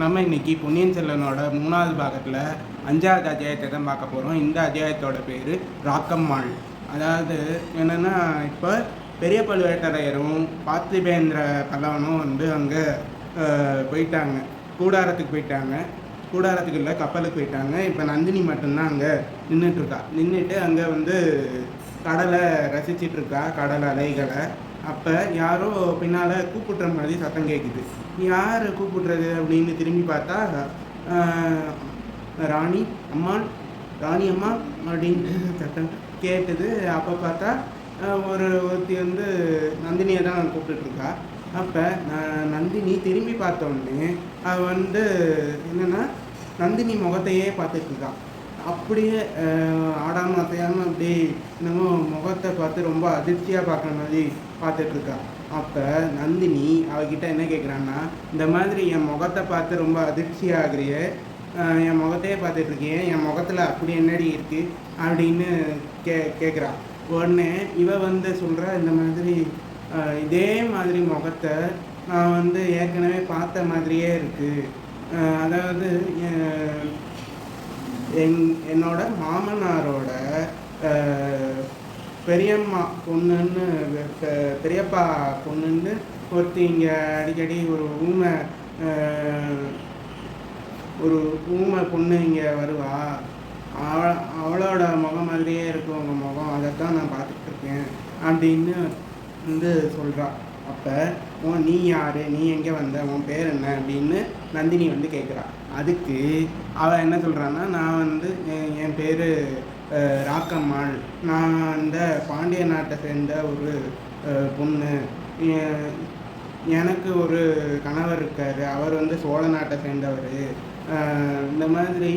நம்ம இன்னைக்கு பொன்னியின் செல்வனோட மூணாவது பாகத்தில் அஞ்சாவது அத்தியாயத்தை தான் பார்க்க போகிறோம் இந்த அத்தியாயத்தோட பேர் ராக்கம்மாள். அதாவது என்னென்னா இப்போ பெரிய பழுவேட்டரையரும் பார்த்திபேந்திர பல்லவனும் வந்து அங்கே போயிட்டாங்க. கூடாரத்துக்கு போயிட்டாங்க. கூடாரத்துக்கு இல்லை கப்பலுக்கு போயிட்டாங்க. இப்போ நந்தினி மட்டும்தான் அங்கே நின்றுட்டுருக்கா நின்றுட்டு அங்கே வந்து கடலை ரசிச்சிட்ருக்கா கடல் அலைகளை. அப்போ யாரோ பின்னால் கூப்பிட்ற மாதிரி சத்தம் கேட்குது யார் கூப்பிட்றது அப்படின்னு திரும்பி பார்த்தா ராணி அம்மாள் ராணி அம்மா அப்படின்னு சத்தம் கேட்டது. அப்போ பார்த்தா ஒரு ஒருத்தி வந்து நந்தினியை தான் கூப்பிட்டுருக்கா அப்போ நந்தினி திரும்பி பார்த்த உடனே அவ வந்து என்னென்னா நந்தினி முகத்தையே பார்த்துட்டு அப்படியே ஆடாமல் அசையாமல் அப்படியே என்னமோ முகத்தை பார்த்து ரொம்ப அதிர்ச்சியாக பார்க்குற மாதிரி பார்த்துட்ருக்கா அப்போ நந்தினி அவகிட்ட என்ன கேட்குறான்னா இந்த மாதிரி என் முகத்தை பார்த்து ரொம்ப அதிர்ச்சி ஆகிறிய என் முகத்தையே பார்த்துட்டு என் முகத்தில் அப்படி என்னடி இருக்குது அப்படின்னு கே கேட்குறா உடனே இவ வந்து சொல்கிறா இந்த மாதிரி இதே மாதிரி முகத்தை நான் வந்து ஏற்கனவே பார்த்த மாதிரியே இருக்குது அதாவது என் என்னோட மாமனாரோட பெரியம்மா பொண்ணுன்னு பெ- பெரியப்பா பொண்ணுன்னு ஒருத்தி இங்கே அடிக்கடி ஒரு ஊமை ஒரு ஊமை பொண்ணு இங்கே வருவா. அவ அவளோட முகம் மாதிரியே இருக்கும் உங்கள் முகம். தான் நான் பார்த்துட்டு இருக்கேன் அப்படின்னு வந்து சொல்கிறா அப்போ ஓ நீ யார்? நீ எங்கே வந்த? உன் பேர் என்ன? அப்படின்னு நந்தினி வந்து கேட்குறா அதுக்கு அவள் என்ன சொல்கிறான்னா நான் வந்து என் பேர் ராக்கம்மாள். நான் அந்த பாண்டிய நாட்டை சேர்ந்த ஒரு பொண்ணு. எனக்கு ஒரு கணவர் இருக்கார். அவர் வந்து சோழ நாட்டை சேர்ந்தவர். இந்த மாதிரி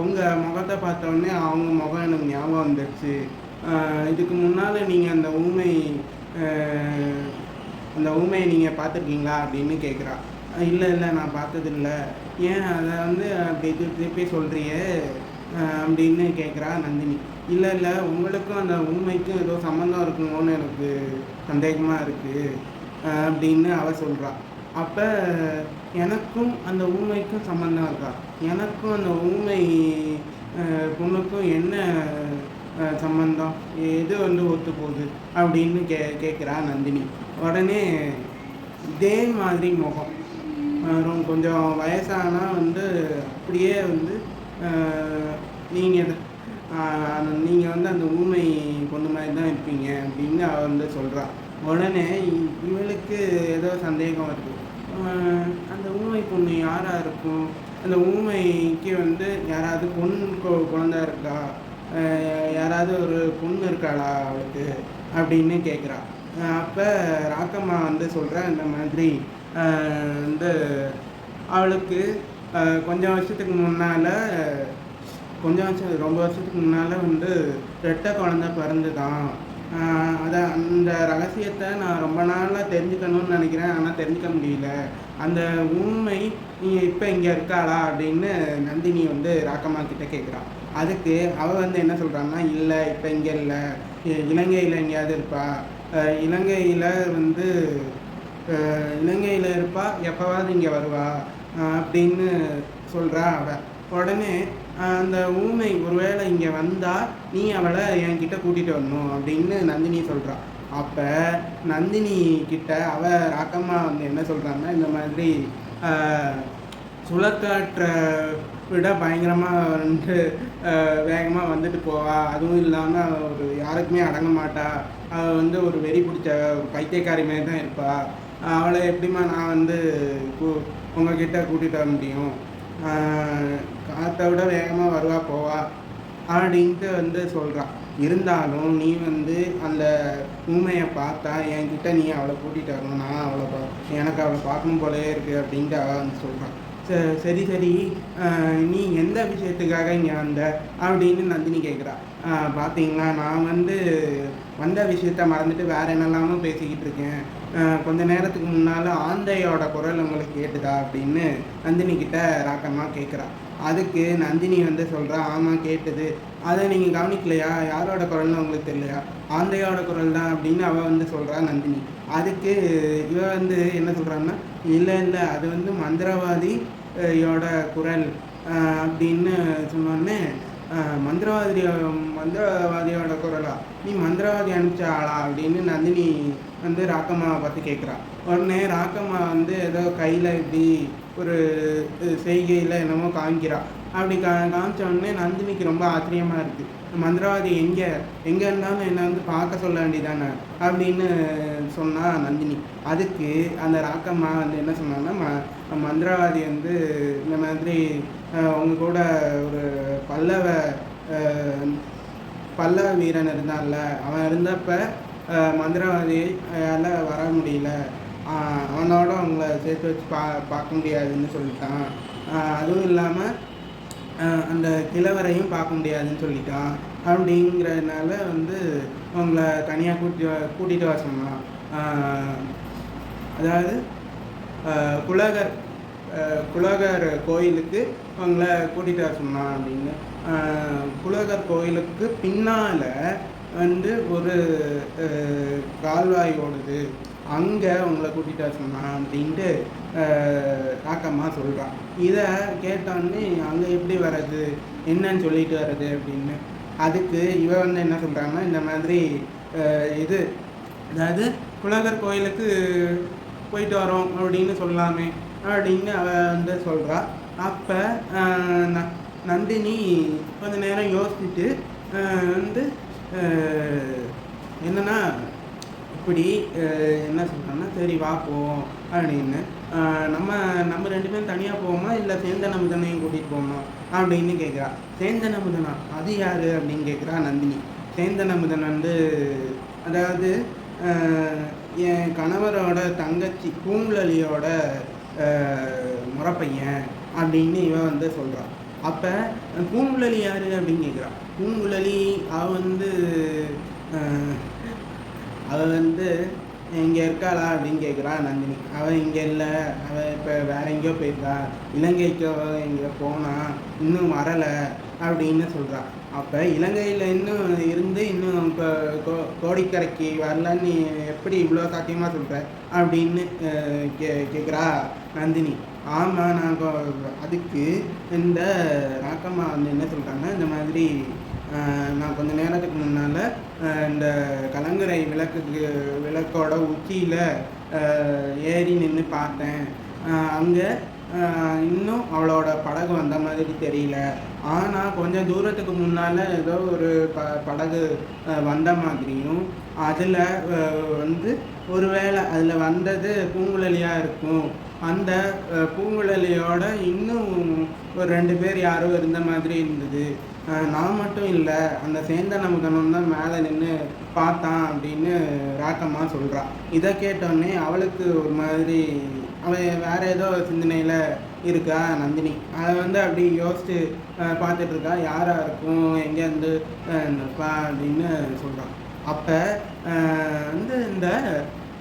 உங்கள் முகத்தை பார்த்தோடனே அவங்க முகம் எனக்கு ஞாபகம் வந்துடுச்சு இதுக்கு முன்னால் நீங்கள் அந்த ஊமை அந்த ஊமையை நீங்கள் பார்த்துருக்கீங்களா அப்படின்னு கேட்குறா இல்லை இல்லை நான் பார்த்ததில்ல. ஏன் அதை வந்து அப்படி திருப்பி திருப்பி சொல்கிறியே அப்படின்னு கேட்குறா நந்தினி. இல்லை இல்லை உங்களுக்கும் அந்த ஊமைக்கும் ஏதோ சம்மந்தம் இருக்குமோன்னு எனக்கு சந்தேகமாக இருக்குது அப்படின்னு அவள் சொல்கிறா அப்போ எனக்கும் அந்த ஊமைக்கும் சம்மந்தம் இருக்கா? எனக்கும் அந்த ஊமை பொண்ணுக்கும் என்ன சம்மந்தம் சம்பந்தம்? எது வந்து ஒத்து போகுது? அப்படின்னு கே கேட்குறா நந்தினி. உடனே இதே மாதிரி முகம். கொஞ்சம் வயசானால் வந்து அப்படியே வந்து நீங்கள் நீங்கள் வந்து அந்த ஊமை பொண்ணு மாதிரி தான் இருப்பீங்க அப்படின்னு அவள் வந்து சொல்கிறான் உடனே இ- இவளுக்கு ஏதோ சந்தேகம் வருது. அந்த ஊமை பொண்ணு யாராக இருக்கும்? அந்த ஊமைக்கு வந்து யாராவது பொண்ணு குழந்த இருக்கா? யாராவது ஒரு பொண்ணு இருக்காளா அவளுக்கு? அப்படின்னு கேட்குறா அப்போ ராக்கம்மா வந்து சொல்கிறா இந்த மாதிரி வந்து அவளுக்கு கொஞ்சம் வருஷத்துக்கு முன்னால் கொஞ்சம் வருஷம் ரொம்ப வருஷத்துக்கு முன்னால் வந்து ரெட்டை குழந்த பிறந்து தான் அதை அந்த ரகசியத்தை நான் ரொம்ப நாளாக தெரிஞ்சுக்கணும்னு நினைக்கிறேன். ஆனால் தெரிஞ்சுக்க முடியல. அந்த உண்மை இப்போ இங்கே இருக்காளா அப்படின்னு நந்தினி வந்து ராக்கம்மா கிட்ட கேட்குறான் அதுக்கு அவள் வந்து என்ன சொல்கிறான்னா இல்லை இப்போ இங்கே இல்லை. இலங்கையில் எங்கேயாவது இருப்பா. இலங்கையில் வந்து இலங்கையில் இருப்பா. எப்போவாவது இங்கே வருவா. அப்படின்னு சொல்கிறா அவள் உடனே அந்த ஊமை ஒருவேளை இங்கே வந்தால் நீ அவளை என்கிட்ட கூட்டிகிட்டு வரணும் அப்படின்னு நந்தினி சொல்கிறா அப்போ நந்தினி கிட்ட அவ ராக்கம்மா வந்து என்ன சொல்கிறாங்க இந்த மாதிரி சுழக்காற்றை விட பயங்கரமாக வந்து வேகமாக வந்துட்டு போவா. அதுவும் இல்லாமல் ஒரு யாருக்குமே அடங்க மாட்டா. அவள் வந்து ஒரு வெறி பிடிச்ச பைத்தியக்காரி மாதிரி தான் இருப்பா. அவளை எப்படிம்மா நான் வந்து கூ- உங்ககிட்ட கூட்டிகிட்டு வர முடியும். காற்றை விட வேகமாக வருவா போவா அப்படின்ட்டு வந்து சொல்கிறான் இருந்தாலும் நீ வந்து அந்த ஊமையை பார்த்தா என்கிட்ட நீ அவளை கூட்டிகிட்டு வரணும் நான் அவளை பா எனக்கு அவளை பார்க்கணும் போலவே இருக்குது அப்படின்ட்டு அவள் வந்து சொல்கிறான் சரி சரி நீ எந்த விஷயத்துக்காக இங்கே வந்த அப்படின்னு நந்தினி கேட்குறா ஆஹ் பார்த்தீங்களா நான் வந்து வந்த விஷயத்த மறந்துட்டு வேற என்னெல்லாமோ பேசிக்கிட்டு இருக்கேன். கொஞ்ச நேரத்துக்கு முன்னால் ஆந்தையோட குரல் உங்களுக்கு கேட்டுதா அப்படின்னு நந்தினி கிட்ட ராக்கம்மா கேட்குறா அதுக்கு நந்தினி வந்து சொல்கிறா ஆமாம் கேட்டுது. அதை நீங்கள் கவனிக்கலையா? யாரோட குரல்னு உங்களுக்கு தெரியலையா? ஆந்தையோட குரல் தான் அப்படின்னு அவள் வந்து சொல்கிறா நந்தினி. அதுக்கு இவ வந்து என்ன சொல்கிறான்னா இல்லை இல்லை அது வந்து மந்திரவாதியோட குரல். அப்படின்னு சொன்னோடனே மந்திரவாதி மந்திரவாதியோட குரலா? நீ மந்திரவாதி அனுப்பிச்ச ஆளா? அப்படின்னு நந்தினி வந்து ராக்கம்மாவை பார்த்து கேட்குறா உடனே ராக்கம்மா வந்து ஏதோ கையில் இப்படி ஒரு செய்கையில் என்னமோ காமிக்கிறா. அப்படி கா காமிச்ச உடனே நந்தினிக்கு ரொம்ப ஆச்சரியமாக இருக்குது மந்திரவாதி எங்கே? எங்கே இருந்தாலும் என்னை வந்து பார்க்க சொல்ல வேண்டியதானே அப்படின்னு சொன்னால் நந்தினி. அதுக்கு அந்த ராக்கம்மா வந்து என்ன சொன்னாங்கன்னா ம மந்திரவாதி வந்து இந்த மாதிரி உங்க கூட ஒரு பல்லவ பல்லவ வீரன் இருந்தான்ல அவன் இருந்தப்ப அஹ், மந்திரவாதியால் வர முடியல. அவனோட அவங்கள சேர்த்து வச்சு பா பார்க்க முடியாதுன்னு சொல்லிட்டான். அதுவும் இல்லாமல் அந்த கிழவரையும் பார்க்க முடியாதுன்னு சொல்லிட்டான். அப்படிங்கிறதுனால வந்து அவங்கள தனியாக கூட்டி வ- கூட்டிகிட்டு வர சொன்னான். அதாவது ஆஹ், குலகர் கோயிலுக்கு அவங்கள கூட்டிகிட்டு வர சொன்னான் அப்படின்னு. குலகர் கோயிலுக்கு பின்னால் வந்து ஒரு கால்வாய் ஓடுது. அங்கே உங்களை கூட்டிகிட்டு வர சொன்னான் அப்படின்ட்டு ஆக்கம்மா சொல்கிறான் இதை கேட்டோடனே அங்கே எப்படி வர்றது? என்னன்னு சொல்லிட்டு வர்றது அப்படின்னு. அதுக்கு இவ வந்து என்ன சொல்கிறாங்கன்னா இந்த மாதிரி இது அதாவது குலகர் கோயிலுக்கு போயிட்டு வரோம் அப்படின்னு சொல்லலாமே அப்படின்னு அவ வந்து சொல்கிறா அப்போ நந்தினி கொஞ்ச நேரம் யோசிச்சுட்டு வந்து ஆஹ், என்னன்னா இப்படி என்ன சொல்கிறேன்னா சரி வா போவோம் அப்படின்னு. நம்ம நம்ம ரெண்டு பேரும் தனியாக போவோமா? இல்லை சேந்த நமுதனையும் கூட்டிகிட்டு போகணும்? அப்படின்னு கேட்குறா சேந்த நமுதனா அது யார் அப்படின்னு கேட்குறா நந்தினி. சேந்த நமுதன் வந்து அதாவது என் கணவரோட தங்கச்சி பூங்குழலியோட முறப்பையன் அப்படின்னு இவன் வந்து சொல்கிறான் அப்போ பூங்குழலி யார் அப்படின்னு கேட்குறான் பூங்குழலி அவ வந்து அவ வந்து இங்கே இருக்காளா? அப்படின்னு கேட்குறா நந்தினி. அவள் இங்கே இல்லை. அவள் இப்போ வேற எங்கேயோ போயிருக்கா. இலங்கைக்கு இங்கே போனா இன்னும் வரலை. அப்படின்னு சொல்கிறான் அப்போ இலங்கையில் இன்னும் இருந்து இன்னும் கோ- கோ- கோடிக்கரைக்கு வரலன்னு எப்படி இவ்வளோ சாத்தியமாக சொல்கிற அப்படின்னு கே கேட்குறா நந்தினி. ஆமாம் நான் அதுக்கு இந்த ராக்கம்மா வந்து என்ன சொல்கிறாங்கன்னா இந்த மாதிரி நான் கொஞ்ச நேரத்துக்கு முன்னால் இந்த கலங்கரை விளக்குக்கு விளக்கோட உச்சியில் ஏறி நின்று பார்த்தேன். அங்கே இன்னும் அவளோட படகு வந்த மாதிரி தெரியல. ஆனால் கொஞ்சம் தூரத்துக்கு முன்னால் ஏதோ ஒரு ப படகு வந்த மாதிரியும் அதில் வந்து ஒருவேளை அதில் வந்தது பூங்குழலியாக இருக்கும். அந்த பூங்குழலியோட இன்னும் ஒரு ரெண்டு பேர் யாரோ இருந்த மாதிரி இருந்தது. நான் மட்டும் இல்லை அந்த சேந்தன் அமுதனும் தான் மேலே நின்று பார்த்தான் அப்படின்னு ராக்கம்மா சொல்கிறான் இதை கேட்டோடனே அவளுக்கு ஒரு மாதிரி அவன் வேறு ஏதோ சிந்தனையில் இருக்கா நந்தினி? அதை வந்து அப்படி யோசித்து பார்த்துட்ருக்கா யாராக இருக்கும்? எங்கேருந்து இருப்பா அப்படின்னு சொல்கிறான் அப்போ வந்து இந்த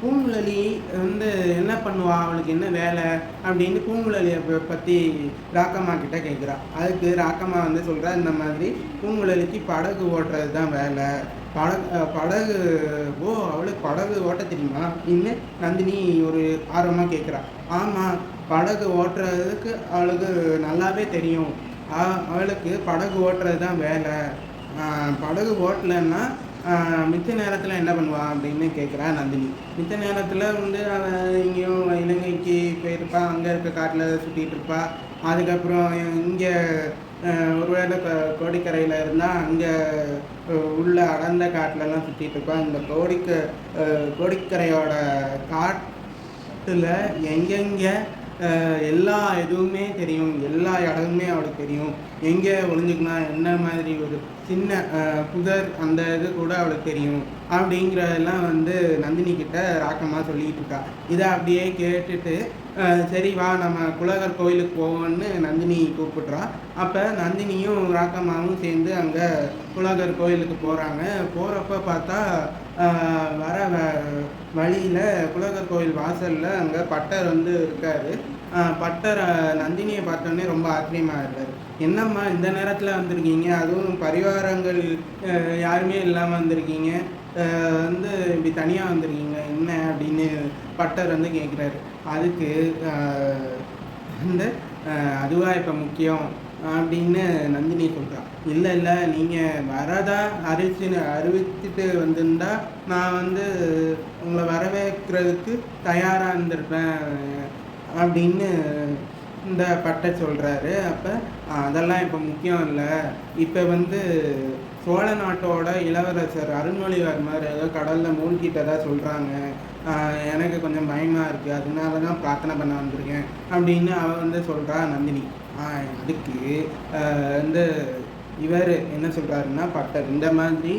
பூங்குழலி வந்து என்ன பண்ணுவா? அவளுக்கு என்ன வேலை? அப்படின்னு பூங்குழலியை பற்றி ராக்கம்மா கிட்ட கேட்குறா அதுக்கு ராக்கம்மா வந்து சொல்கிறா இந்த மாதிரி பூங்குழலிக்கு படகு ஓட்டுறது தான் வேலை. படகு படகு ஓ அவளுக்கு படகு ஓட்ட தெரியுமா? அப்படின்னு நந்தினி ஒரு ஆர்வமாக கேட்குறா ஆமாம் படகு ஓட்டுறதுக்கு அவளுக்கு நல்லாவே தெரியும். அவளுக்கு படகு ஓட்டுறது தான் வேலை படகு ஓட்டலைன்னா மித்த நேரத்தில் என்ன பண்ணுவா அப்படின்னு கேட்குறா நந்தினி. மித்த நேரத்தில் வந்து அவள் இங்கேயும் இலங்கைக்கு போயிருப்பா. அங்கே இருக்க காட்டில் சுற்றிட்டு இருப்பா. அதுக்கப்புறம் இங்கே ஒருவேளை இப்போ கோடிக்கரையில் இருந்தால் அங்கே உள்ள அடர்ந்த காட்டிலலாம் சுற்றிட்டு இருப்பா. இந்த கோடிக்க கோடிக்கரையோட காட்டில் எங்கெங்கே எல்லா இதுவுமே தெரியும். எல்லா இடமுமே அவளுக்கு தெரியும். எங்கே ஒளிஞ்சுக்கலாம் என்ன மாதிரி ஒரு சின்ன புதர் அந்த இது கூட அவளுக்கு தெரியும். அப்படிங்கிறதெல்லாம் வந்து நந்தினி கிட்ட ராக்கம்மா சொல்லிட்டு இருக்கா. இதை அப்படியே கேட்டுட்டு சரி வா நம்ம குலகர் கோயிலுக்கு போவோம்னு நந்தினி கூப்பிட்றா. அப்போ நந்தினியும் ராக்கம்மாவும் சேர்ந்து அங்கே குலகர் கோயிலுக்கு போகிறாங்க போகிறப்ப பார்த்தா வர வ வழியில் குலகர் கோயில் வாசலில் அங்கே பட்டர் வந்து இருக்காரு. பட்டர் நந்தினியை பார்த்தோன்னே ரொம்ப ஆச்சரியமாக இருந்தார். என்னம்மா இந்த நேரத்தில் வந்திருக்கீங்க? அதுவும் பரிவாரங்கள் யாருமே இல்லாமல் வந்திருக்கீங்க. வந்து இப்படி தனியாக வந்திருக்கீங்க. என்ன அப்படின்னு பட்டர் வந்து கேட்குறாரு அதுக்கு வந்து அதுவாக இப்போ முக்கியம்? அப்படின்னு நந்தினி சொல்கிறான் இல்லை இல்லை நீங்கள் வரதா? அறிவிச்சு அறிவிச்சுட்டு வந்திருந்தா நான் வந்து உங்களை வரவேற்கிறதுக்கு தயாராக இருந்திருப்பேன் அப்படின்னு இந்த பட்டை சொல்கிறாரு அப்போ அதெல்லாம் இப்போ முக்கியம் இல்லை. இப்போ வந்து சோழ நாட்டோட இளவரசர் அருண்மொழிவர்மர் ஏதோ கடலில் மூழ்கிட்டதாக சொல்கிறாங்க எனக்கு கொஞ்சம் பயமாக இருக்குது அதனால தான் பிரார்த்தனை பண்ண வந்திருக்கேன் அப்படின்னு அவ வந்து சொல்கிறா நந்தினி. ஆஹ் அதுக்கு வந்து இவர் என்ன சொல்கிறாருன்னா பட்டர். இந்த மாதிரி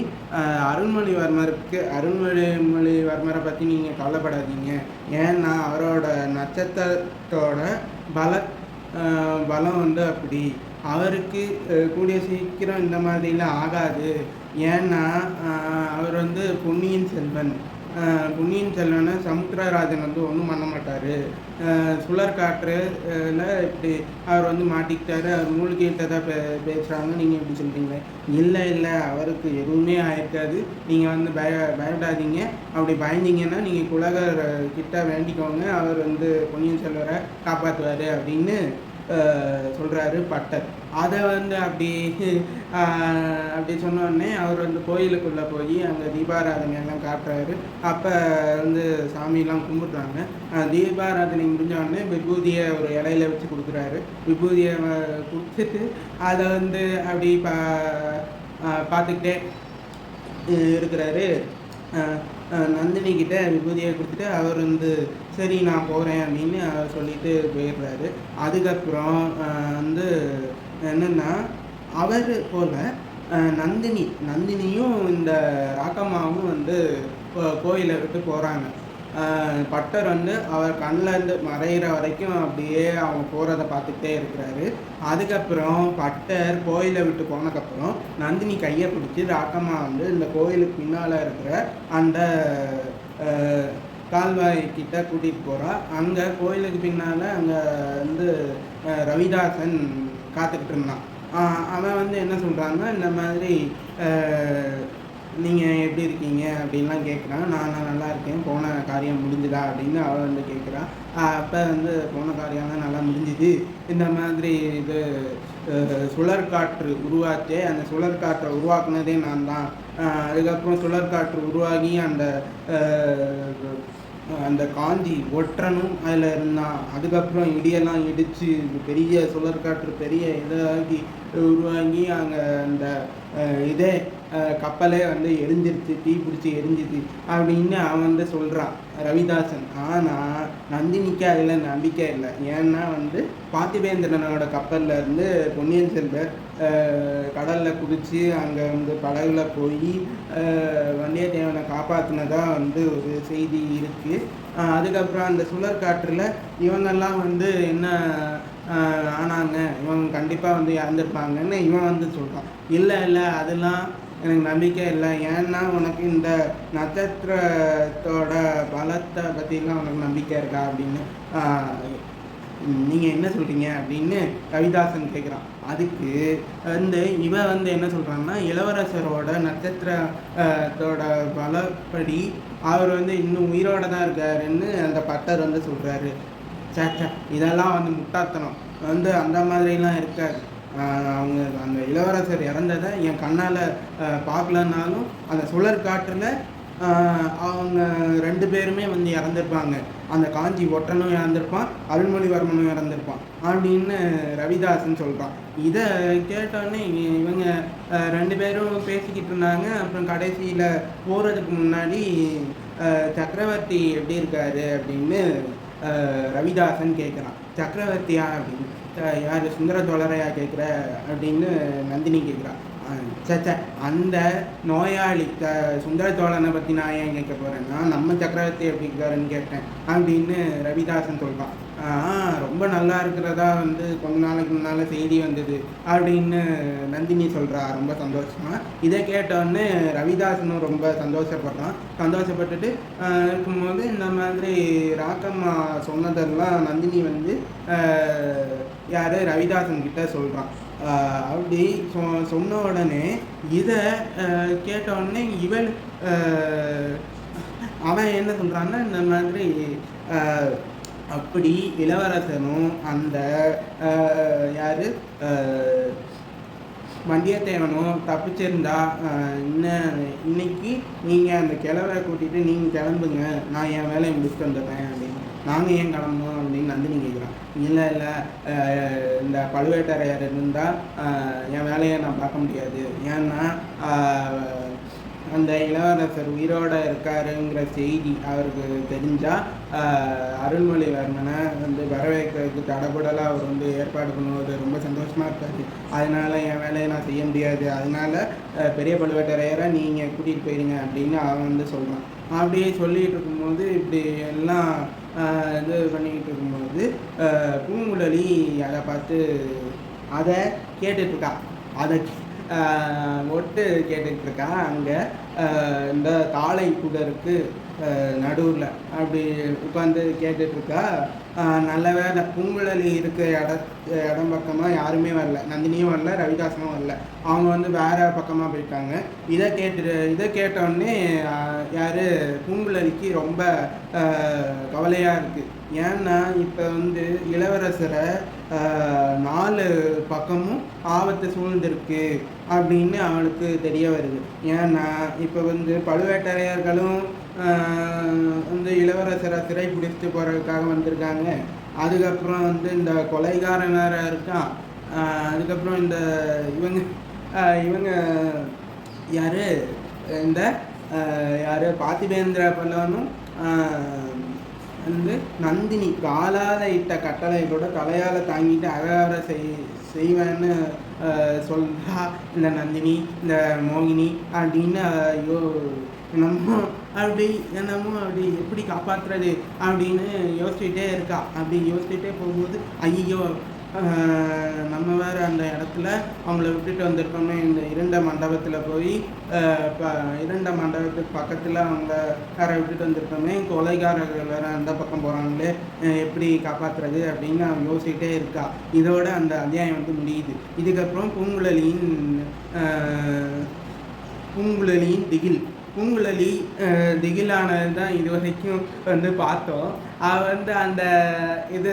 அருள்மொழிவர்மருக்கு அருள்மொழிமொழிவர்மரை அருண்மொழிமொழிவர்மரை பற்றி நீங்கள் கவலைப்படாதீங்க. ஏன்னா அவரோட நட்சத்திரத்தோட பல பலம் வந்து அப்படி. அவருக்கு கூடிய சீக்கிரம் இந்த மாதிரிலாம் ஆகாது. ஏன்னா அவர் வந்து பொன்னியின் செல்வன். பொன்னியின் செல்வனை சமுத்திரராஜன் வந்து ஒன்றும் பண்ண மாட்டார். சுழற் காற்றுல இப்படி அவர் வந்து மாட்டிக்கிட்டாரு. அவர் மூழ்கிட்டதா பே பேசுகிறாங்க நீங்கள் இப்படி சொல்கிறீங்க இல்லை இல்லை அவருக்கு எதுவுமே ஆயிருக்காது. நீங்கள் வந்து பய பயப்படாதீங்க. அப்படி பயந்தீங்கன்னா நீங்கள் குலகர் கிட்ட வேண்டிக்கோங்க. அவர் வந்து பொன்னியின் செல்வரை காப்பாற்றுவார் அப்படின்னு சொல்கிறாரு பட்டர். அதை வந்து அப்படி அப்படி சொன்னோடனே அவர் வந்து கோயிலுக்குள்ளே போய் அங்கே தீபாராதனை எல்லாம் காட்டுறாரு. அப்போ வந்து சாமியெல்லாம் கும்பிட்றாங்க. தீபாராதனை முடிஞ்சோடனே விபூதியை ஒரு இலையில வச்சு கொடுக்குறாரு. விபூதியை கொடுத்துட்டு அதை வந்து அப்படி பா பார்த்துக்கிட்டே இருக்கிறாரு. நந்தினி கிட்ட விபூதியை கொடுத்துட்டு அவர் வந்து சரி நான் போகிறேன் அப்படின்னு அவர் சொல்லிட்டு போயிடுறாரு. அதுக்கப்புறம் வந்து என்னென்னா அவர் போல் நந்தினி நந்தினியும் இந்த ராக்கம்மாவும் வந்து கோ- கோயிலை விட்டு போகிறாங்க பட்டர் வந்து அவர் கண்ணில் இருந்து மறையிற வரைக்கும் அப்படியே அவங்க போகிறத பார்த்துக்கிட்டே இருக்கிறாரு. அதுக்கப்புறம் பட்டர் கோயிலை விட்டு போனதுக்கப்புறம் நந்தினி கையை பிடிச்சி ராக்கம்மா வந்து இந்த கோயிலுக்கு பின்னால் இருக்கிற அந்த கால்வாய் கிட்ட கூட்டிகிட்டு போகிறா அங்கே கோயிலுக்கு பின்னால் அங்கே வந்து ரவிதாசன் காத்துக்கிட்டு இருந்தான். அவன் வந்து என்ன சொல்கிறாங்க இந்த மாதிரி நீங்கள் எப்படி இருக்கீங்க அப்படின்லாம் கேட்குறான் நான் நல்லா இருக்கேன். போன காரியம் முடிஞ்சுதா அப்படின்னு அவள் வந்து கேட்குறான் அப்போ வந்து போன காரியம்லாம் நல்லா முடிஞ்சுது. இந்த மாதிரி இது சுழற்காற்று உருவாச்சே. அந்த சுழற்காற்றை உருவாக்குனதே நான் தான் அதுக்கப்புறம் சுழற்காற்று உருவாகி அந்த அந்த காஞ்சி ஒற்றனும் அதில் இருந்தான். அதுக்கப்புறம் இடியெல்லாம் இடித்து பெரிய சுழற்காற்று பெரிய இதாகி உருவாகி அங்கே அந்த இதே கப்பலே வந்து எரிஞ்சிருச்சு தீ பிடிச்சி எரிஞ்சிச்சு அப்படின்னு அவன் வந்து சொல்கிறான் ரவிதாசன். ஆனால் நந்தினிக்கு அதில் நம்பிக்கை இல்லை. ஏன்னா வந்து பார்த்திபேந்திரனோட கப்பலில் இருந்து பொன்னியின் செல்வர் கடலில் கடல்ல குதிச்சு அங்கே வந்து படகுல போய் வந்தியத்தேவனை காப்பாற்றினதாக வந்து ஒரு செய்தி இருக்குது அதுக்கப்புறம் அந்த சுழற்காற்றில் இவங்கெல்லாம் வந்து என்ன ஆனாங்க? இவங்க கண்டிப்பாக வந்து இறந்துருப்பாங்கன்னு இவன் வந்து சொல்கிறான் இல்லை இல்லை அதெல்லாம் எனக்கு நம்பிக்கை இல்லை. ஏன்னா உனக்கு இந்த நட்சத்திரத்தோட பலத்தை பற்றிலாம் உனக்கு நம்பிக்கை இருக்கா அப்படின்னு? நீங்கள் என்ன சொல்கிறீங்க அப்படின்னு கவிதாசன் கேட்குறான் அதுக்கு வந்து இவன் வந்து என்ன சொல்கிறான்னா இளவரசரோட நட்சத்திரத்தோட பலப்படி அவர் வந்து இன்னும் உயிரோட தான் இருக்காருன்னு அந்த பட்டர் வந்து சொல்கிறாரு சேச்சா இதெல்லாம் வந்து முட்டாத்தனம் வந்து அந்த மாதிரிலாம் இருக்காது. அவங்க அந்த இளவரசர் இறந்ததை என் கண்ணால் பார்க்கலனாலும் அந்த சுழற் காற்றில் அவங்க ரெண்டு பேருமே வந்து இறந்துருப்பாங்க. அந்த காஞ்சி ஒற்றனும் இறந்துருப்பான் அருள்மொழிவர்மனும் இறந்துருப்பான் அப்படின்னு ரவிதாசன் சொல்கிறான் இதை கேட்டோடனே இவங்க ரெண்டு பேரும் பேசிக்கிட்டு இருந்தாங்க. அப்புறம் கடைசியில் போகிறதுக்கு முன்னாடி சக்கரவர்த்தி எப்படி இருக்காரு அப்படின்னு ரவிதாசன் கேட்குறான் சக்கரவர்த்தியா அப்படின்னு. யார் சுந்தர சோழரையா கேட்குற அப்படின்னு நந்தினி கேட்குறா சச்ச அந்த நோயாளி க சுந்தர சோழனை பற்றி நான் ஏன் கேட்க போகிறேன்னா நம்ம சக்கரவர்த்தி எப்படி இருக்காருன்னு கேட்டேன் அப்படின்னு ரவிதாசன் சொல்கிறான் ரொம்ப நல்லா இருக்கிறதா வந்து கொஞ்ச நாளைக்கு முன்னால் செய்தி வந்தது அப்படின்னு நந்தினி சொல்கிறா ரொம்ப சந்தோஷமாக இதை கேட்டோடனே ரவிதாசனும் ரொம்ப சந்தோஷப்படுறான். சந்தோஷப்பட்டுட்டு இருக்கும்போது இந்த மாதிரி ராக்கம்மா சொன்னதெல்லாம் நந்தினி வந்து யார்? ரவிதாசன் கிட்ட சொல்கிறான் அப்படி சொ சொன்ன உடனே இதை கேட்ட உடனே இவள் அவன் என்ன சொல்கிறான்னா இந்த மாதிரி அப்படி இளவரசனும் அந்த யார்? வந்தியத்தேவனும் தப்பிச்சிருந்தா இன்ன இன்னைக்கு நீங்கள் அந்த கிழவரை கூட்டிகிட்டு நீங்கள் கிளம்புங்க. நான் என் வேலையை முடிச்சுட்டு வந்துடுறேன் அப்படின்னு. நாங்கள் ஏன் கிளம்பணும் அப்படின்னு நந்தினி கேட்குறான் இல்லை இல்லை இந்த பழுவேட்டரையர் இருந்தால் என் வேலையை நான் பார்க்க முடியாது. ஏன்னா அந்த இளவரசர் உயிரோட இருக்காருங்கிற செய்தி அவருக்கு தெரிஞ்சால் அருள்மொழிவர்மனை வந்து வரவேற்கிறதுக்கு தடபுடலாக அவர் வந்து ஏற்பாடு பண்ணுவது ரொம்ப சந்தோஷமாக இருக்காரு. அதனால் என் வேலையை நான் செய்ய முடியாது. அதனால பெரிய பழுவேட்டரையரை நீங்கள் கூட்டிகிட்டு போயிடுங்க அப்படின்னு அவன் வந்து சொல்கிறான் அப்படியே சொல்லிகிட்டு இருக்கும்போது இப்படி எல்லாம் இது பண்ணிக்கிட்டு இருக்கும்போது பூங்குழலி அதை பார்த்து அதை கேட்டுட்ருக்கா அதை ஒட்டு கேட்டுட்டு இருக்கா அங்கே இந்த காளை குடருக்கு நடுவில் அப்படி உட்காந்து கேட்டுட்ருக்கா நல்ல வேலை பூங்குழலி இருக்கிற இட இடம் பக்கமாக யாருமே வரல. நந்தினியும் வரல ரவிதாசனும் வரல. அவங்க வந்து வேற பக்கமாக போயிட்டாங்க இதை கேட்டு இதை கேட்டோடனே யார்? பூங்குழலிக்கு ரொம்ப கவலையாக இருக்குது ஏன்னா இப்போ வந்து இளவரசரை நாலு பக்கமும் ஆபத்து சூழ்ந்திருக்கு அப்படின்னு அவளுக்கு தெரிய வருது. ஏன்னா இப்போ வந்து பழுவேட்டரையர்களும் வந்து இளவரசரை சிறை பிடிச்சிட்டு போகிறதுக்காக வந்திருக்காங்க. அதுக்கப்புறம் வந்து இந்த கொலைகாரன் இருக்கான். அதுக்கப்புறம் இந்த இவங்க இவங்க யார்? இந்த யார்? யாரு பார்த்திபேந்திர பல்லவனும் வந்து நந்தினி காலால் இட்ட கட்டளை கூட தலையால் தாங்கிட்டு அழகார செய் செய்வேன்னு சொல்கிறா இந்த நந்தினி இந்த மோகினி அப்படின்னு ஐயோ என்னமோ அப்படி என்னமோ அப்படி எப்படி காப்பாற்றுறது அப்படின்னு யோசிச்சுட்டே இருக்கா. அப்படி யோசிச்சுட்டே போகும்போது ஐயோ நம்ம வேறு அந்த இடத்துல அவங்கள விட்டுட்டு வந்திருக்கோமே. இந்த இரண்ட மண்டபத்தில் போய் இப்போ ப- மண்டபத்துக்கு பக்கத்தில் அவங்க வேற விட்டுட்டு வந்திருக்கோமே. கொலைகாரர்கள் வேறு அந்த பக்கம் போகிறாங்களே எப்படி காப்பாற்றுறது அப்படின்னு அவன் யோசிக்கிட்டே இருக்கா. இதோட அந்த அத்தியாயம் வந்து முடியுது. இதுக்கப்புறம் பூங்குழலியின் பூங்குழலியின் திகில். பூங்குழலி திகிலானது தான் இது வரைக்கும் வந்து பார்த்தோம். அவ வந்து அந்த இது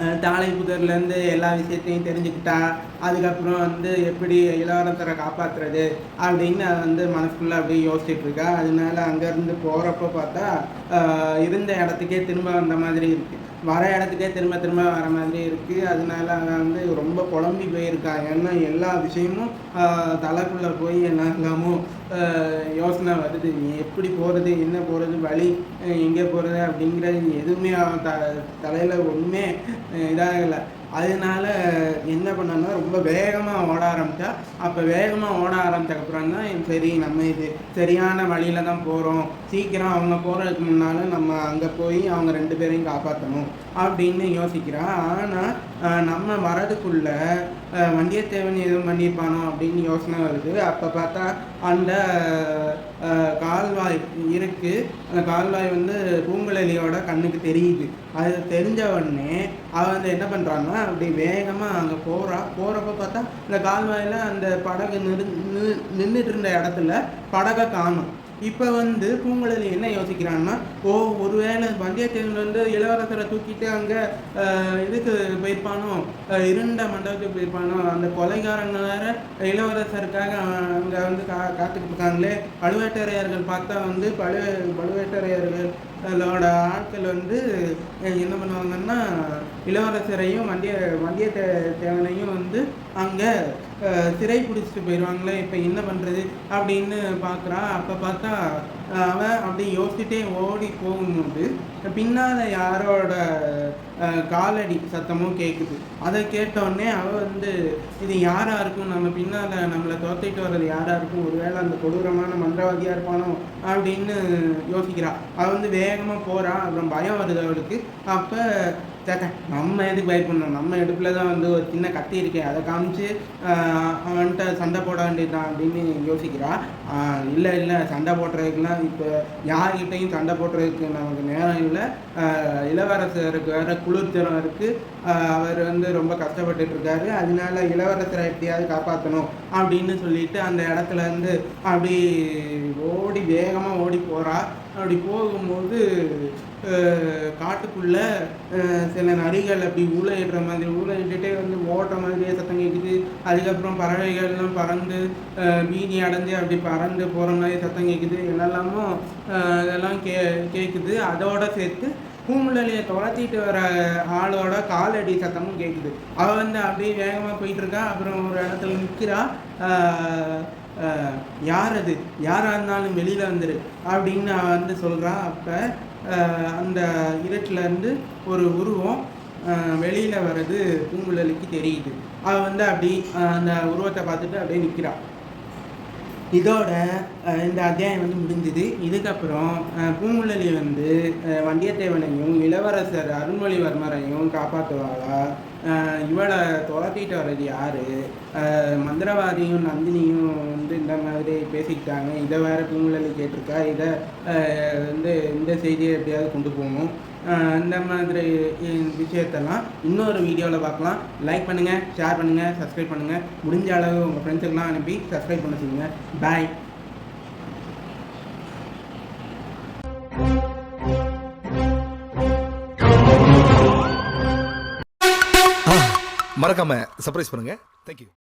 அஹ், தாழை புதர்லேருந்து எல்லா விஷயத்தையும் தெரிஞ்சுக்கிட்டா அதுக்கப்புறம் வந்து எப்படி இளவரசரை காப்பாற்றுறது அப்படின்னு வந்து மனசுக்குள்ளே அப்படியே யோசிச்சுட்டு இருக்கா. அதனால அங்கேருந்து போகிறப்ப பார்த்தா இருந்த இடத்துக்கே திரும்ப வந்த மாதிரி இருக்குது வர இடத்துக்கே திரும்ப திரும்ப வர மாதிரி இருக்குது அதனால அவன் வந்து ரொம்ப குழம்பி போயிருக்காங்க. ஏன்னா எல்லா விஷயமும் தலைக்குள்ளே போய் என்ன ஆஹ், யோசனை வருது. எப்படி போகிறது என்ன போகிறது வழி எங்கே போகிறது அப்படிங்கிறது எதுவுமே அவன் த தலையில் ஒன்றுமே இதாகலை. அதனால என்ன பண்ணனா ரொம்ப வேகமாக ஓட ஆரம்பித்தா அப்போ வேகமாக ஓட ஆரம்பித்தக்கப்புறம் தான் சரி நம்ம இது சரியான வழியில் தான் போகிறோம் சீக்கிரம் அவங்க போகிறதுக்கு முன்னால் நம்ம அங்கே போய் அவங்க ரெண்டு பேரையும் காப்பாற்றணும் அப்படின்னு யோசிக்கிறா. ஆனால் நம்ம வரதுக்குள்ள வந்தியத்தேவன் எதுவும் பண்ணியிருப்பானோ அப்படின்னு யோசனை வருது. அப்போ பார்த்தா அந்த கால்வாய் இருக்குது அந்த கால்வாய் வந்து பூங்குழலியோட கண்ணுக்கு தெரியுது. அது தெரிஞ்ச உடனே அவள் வந்து என்ன பண்ணுறாங்கன்னா அப்படி வேகமாக அங்கே போகிறா போகிறப்ப பார்த்தா இந்த கால்வாயில் அந்த படகு நிறு நின்றுட்டு இருந்த இடத்துல படகை காணும். இப்போ வந்து பூங்குழலி என்ன யோசிக்கிறான்னா ஓ ஒருவேளை வந்தியத்தேவன் வந்து இளவரசரை தூக்கிட்டு அங்கே இதுக்கு போயிருப்பானோ? இருண்ட மண்டபத்துக்கு போயிருப்பானோ? அந்த கொலைகாரங்க வேற இளவரசருக்காக அங்கே வந்து கா காத்துக்கிட்டு இருக்காங்களே. பழுவேட்டரையர்கள் பார்த்தா வந்து பழு பழுவேட்டரையர்களோட ஆட்கள் வந்து என்ன பண்ணுவாங்கன்னா இளவரசரையும் வந்திய வந்தியத்தே தேவனையும் வந்து அங்கே சிறை பிடிச்சிட்டு போயிடுவாங்களே இப்போ என்ன பண்ணுறது அப்படின்னு பார்க்குறான் அப்போ பார்த்தா அவன் அப்படி யோசிச்சுட்டே ஓடி போகும்போது பின்னால் யாரோட அஹ், காலடி சத்தமும் கேட்குது அதை கேட்டோடனே அவ வந்து இது யாராக இருக்கும்? நம்ம பின்னால் நம்மளை துரத்திட்டு வர்றது யாராக இருக்கும்? ஒருவேளை அந்த கொடூரமான மந்திரவாதியாக இருப்பானோ அப்படின்னு யோசிக்கிறாள் அவள் வந்து வேகமாக போகிறான் அப்புறம் பயம் வருது அவளுக்கு. அப்போ சேட்ட நம்ம எதுக்கு பயப்படணும்? நம்ம இடுப்பில் தான் வந்து ஒரு சின்ன கத்தி இருக்கே அதை காமிச்சு அவன்கிட்ட சண்டை போட வேண்டியதுதான் அப்படின்னு யோசிக்கிறான் இல்லை இல்லை சண்டை போடுறதுக்குலாம் இப்போ யார்கிட்டையும் சண்டை போடுறதுக்கு நமக்கு நேரம் இல்லை. இளவரசருக்கு வேறு குளிர்ஜனம் இருக்குது அவர் வந்து ரொம்ப கஷ்டப்பட்டுட்டு இருக்காரு. அதனால இளவரசரை எப்படியாவது காப்பாற்றணும் அப்படின்னு சொல்லிட்டு அந்த இடத்துல இருந்து அப்படி ஓடி வேகமாக ஓடி போகிறா அப்படி போகும்போது காட்டுக்குள்ளே சில நரிகள் அப்படி ஊழையிடுற மாதிரி ஊழையிட்டுட்டே வந்து ஓடுற மாதிரியே சத்தம் கேட்குது அதுக்கப்புறம் பறவைகள்லாம் பறந்து மீதி அடைஞ்சு அப்படி பறந்து போகிற மாதிரி சத்தம் கேட்குது என்னெல்லாமோ இதெல்லாம் கே கேட்குது அதோட சேர்த்து பூங்குழலியை துரத்திட்டு வர ஆளோட காலடி சத்தமும் கேட்குது அவள் வந்து அப்படியே வேகமாக போயிட்டுருக்கா. அப்புறம் ஒரு இடத்துல நிற்கிறா யார் அது? யாராக இருந்தாலும் வெளியில் வந்துரு அப்படின்னு நான் வந்து சொல்கிறான் அப்போ அந்த இருட்டிலேருந்து ஒரு உருவம் வெளியில் வர்றது பூங்குழலிக்கு தெரியுது. அவள் வந்து அப்படி அந்த உருவத்தை பார்த்துட்டு அப்படியே நிற்கிறாள் இதோட இந்த அத்தியாயம் வந்து முடிஞ்சுது. இதுக்கப்புறம் பூங்குழலி வந்து வந்தியத்தேவனையும் இளவரசர் அருள்மொழிவர்மரையும் காப்பாற்றுவாளா இவளை துரத்திட்டு வர்றது யாரு? மந்திரவாதியும் நந்தினியும் வந்து இந்த மாதிரி பேசிக்கிட்டாங்க. இதை வேற பூங்குழலி கேட்டிருக்கா? இதை வந்து இந்த செய்தியை எப்படியாவது கொண்டு போகணும். இந்த மாதிரி விஷயத்தெல்லாம் இன்னொரு வீடியோவில் பார்க்கலாம். லைக் பண்ணுங்கள் ஷேர் பண்ணுங்கள் சப்ஸ்கிரைப் பண்ணுங்கள் முடிஞ்ச அளவு உங்கள் ஃப்ரெண்ட்ஸுக்கெல்லாம் அனுப்பி சப்ஸ்கிரைப் பண்ண சொல்லுங்கள் பாய் மறக்காம சர்ப்ரைஸ் பண்ணுங்க. தேங்க்யூ